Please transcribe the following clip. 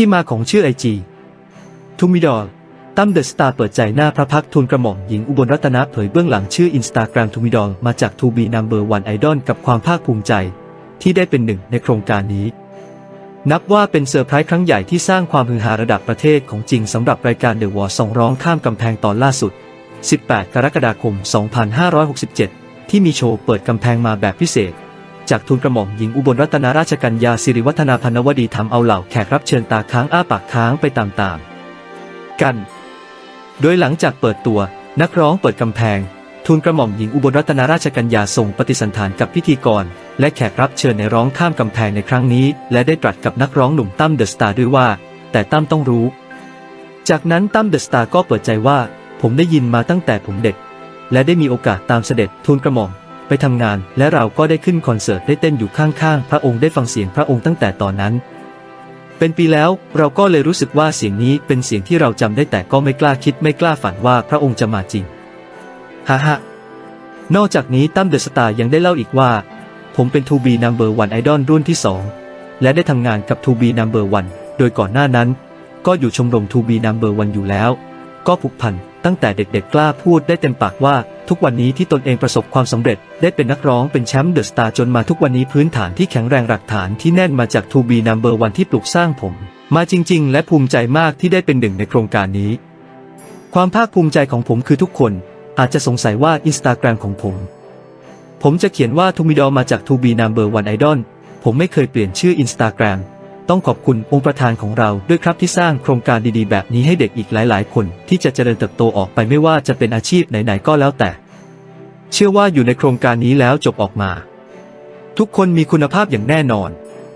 ที่มาของชื่อไอจีทูมิดอลตั้มเดอะสตาร์เปิดใจหน้าพระพักตร์ทูลกระหม่อมหญิงอุบลรัตนเผยเบื้องหลังชื่ออินสตาแกรมทูมิดอลมาจากทูบีนัมเบอร์วันไอดอลกับความภาคภูมิใจ ที่ได้เป็นหนึ่งในโครงการนี้ นับว่าเป็นเซอร์ไพรส์ครั้งใหญ่ที่สร้างความฮือฮาระดับประเทศของจริงสำหรับรายการเดอะวอร์สองร้องข้ามกำแพงตอนล่าสุด 18 กรกฎาคม 2567 ที่มีโชว์เปิดกำแพงมาแบบพิเศษ จากทูลกระหม่อมหญิงอุบลรัตนราชกัญญาสิริวัฒนาพนวดีทำเอาเหล่าแขกรับเชิญตาค้างอ้าปากค้างไปตามๆกัน โดยหลังจากเปิดตัวนักร้องเปิดกำแพงทูลกระหม่อมหญิงอุบลรัตนราชกัญญาส่งปฏิสันถานกับพิธีกร และแขกรับเชิญในร้องข้ามกำแพงในครั้งนี้ และได้ตรัสกับนักร้องหนุ่มตั้มเดอะสตาร์ด้วยว่า แต่ตั้มต้องรู้ จากนั้นตั้มเดอะสตาร์ก็เปิดใจว่า ผมได้ยินมาตั้งแต่ผมเด็ก และได้มีโอกาสตามเสด็จทูลกระหม่อม ไปทำงาน และเราก็ได้ขึ้นคอนเสิร์ตได้เต้นอยู่ข้างๆ พระองค์ได้ฟังเสียงพระองค์ตั้งแต่ตอนนั้น เป็นปีแล้วเราก็เลยรู้สึกว่าเสียงนี้เป็นเสียงที่เราจำได้แต่ก็ไม่กล้าคิดไม่กล้าฝันว่าพระองค์จะมาจริงฮ่าฮ่านอกจากนี้ตั้มเดอะสตาร์ยังได้เล่าอีกว่า ผมเป็น 2B Number One Idol รุ่นที่ 2 และได้ทำงานกับ 2B Number One โดยก่อนหน้านั้น ก็อยู่ชมรม 2B Number One อยู่แล้ว ก็ผูกพันตั้งแต่เด็กๆกล้าพูดได้เต็มปากว่า ทุกวันนี้ที่ตนเองประสบความสำเร็จ ได้เป็นนักร้องเป็นแชมป์เดอะสตาร์จนมาทุกวันนี้พื้นฐานที่แข็งแรงหลักฐานที่แน่นมาจาก 2B Number One ที่ปลูกสร้างผม มาจริง ๆ และภูมิใจมากที่ได้เป็นหนึ่งในโครงการนี้ ความภาคภูมิใจของผมคือทุกคน อาจจะสงสัยว่าอินสตาแกรมของผม ผมจะเขียนว่าทูมิดอมาจาก 2B Number One Idol ผมไม่เคยเปลี่ยนชื่ออินสตาแกรม ต้องขอบคุณองค์ประธานของเราด้วยครับที่สร้างโครงการดีๆ แบบนี้ให้เด็กอีกหลาย ๆ คน ที่จะเจริญเติบโตออกไปไม่ว่าจะเป็นอาชีพไหนๆก็แล้วแต่ เชื่อว่าอยู่ในโครงการนี้แล้วจบออกมา ทุกคนมีคุณภาพอย่างแน่นอน